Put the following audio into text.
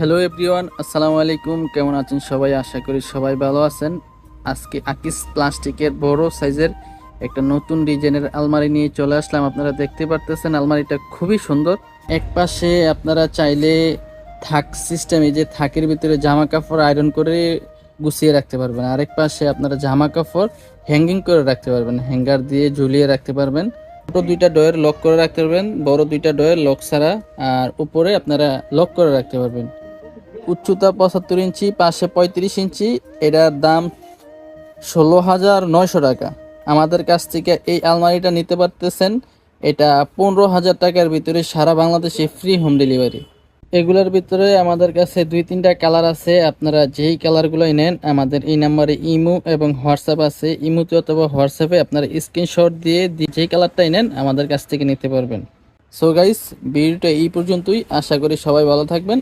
Hello everyone আসসালামু আলাইকুম কেমন আছেন সবাই? আশা করি সবাই ভালো আছেন। আজকে আকিস প্লাস্টিকের বড় সাইজের একটা নতুন ডিজাইনের আলমারি নিয়ে চলে আসলাম। আপনারা দেখতে পারতেছেন আলমারিটা খুবই সুন্দর। এক পাশে আপনারা চাইলে থাক সিস্টেমে যে থাকের ভিতরে জামা কাপড় আয়রন করে গুছিয়ে রাখতে পারবেন। আরেক পাশে আপনারা জামা কাপড় হ্যাঙ্গিং করে রাখতে পারবেন। হ্যাঙ্গার দিয়ে ঝুলিয়ে রাখতে পারবেন। ছোট দুইটা ডয়ের লক করে রাখতে পারবেন। বড় দুইটা ডয়ের লক ছাড়া আর উপরে আপনারা লক করে রাখতে পারবেন। উচ্চতা পঁচাত্তর ইঞ্চি, পাশে পঁয়ত্রিশ ইঞ্চি। এটার দাম ষোলো হাজার নয়শো টাকা। আমাদের কাছ থেকে এই আলমারিটা নিতে পারতেছেন। এটা পনেরো হাজার টাকার ভিতরে সারা বাংলাদেশে ফ্রি হোম ডেলিভারি এগুলোর ভিতরে আমাদের কাছে দুই তিনটা কালার আছে। আপনারা যেই কালারগুলোই নেন, আমাদের এই নাম্বারে ইমো এবং হোয়াটসঅ্যাপ আছে। ইমোতে অথবা হোয়াটসঅ্যাপে আপনারা স্ক্রিনশট দিয়ে যেই কালারটাই নেন, আমাদের কাছ থেকে নিতে পারবেন। সো গাইস ভিডিওটা এই পর্যন্তই। আশা করি সবাই ভালো থাকবেন।